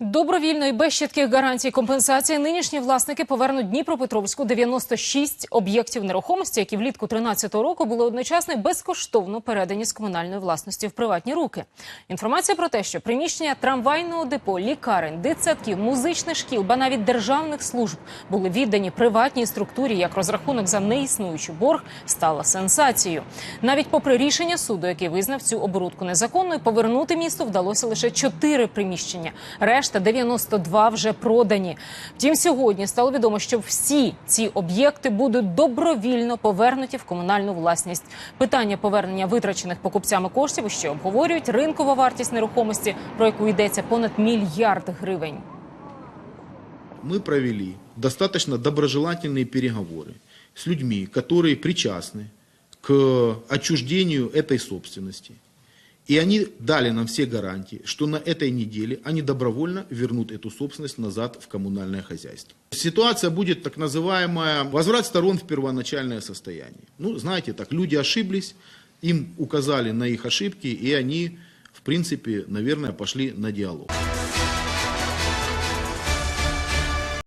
Добровільно і без чітких гарантій компенсації нинішні власники повернуть Дніпропетровську 96 об'єктів нерухомості, які влітку 13 року були одночасно безкоштовно передані з комунальної власності в приватні руки. Інформація про те, що приміщення трамвайного депо, лікарень, дитсадків, музичних шкіл, ба навіть державних служб були віддані приватній структурі як розрахунок за неіснуючий борг, стала сенсацією. Навіть попри рішення суду, який визнав цю оборудку незаконною, повернути місту вдалося лише чотири приміщення Решта 92 вже продані. Втім, сьогодні стало відомо, що всі ці об'єкти будуть добровільно повернуті в комунальну власність. Питання повернення витрачених покупцями коштів ще обговорюють. Ринкова вартість нерухомості, про яку йдеться понад мільярд гривень. мы провели достаточно доброжелательные переговоры с людьми, которые причастны к отчуждению этой собственности. И они дали нам все гарантии, что на этой неделе они добровольно вернут эту собственность назад в коммунальное хозяйство. Ситуация будет так называемая возврат сторон в первоначальное состояние. Ну, знаете, так, люди ошиблись, им указали на их ошибки, и они, в принципе, наверное, пошли на диалог.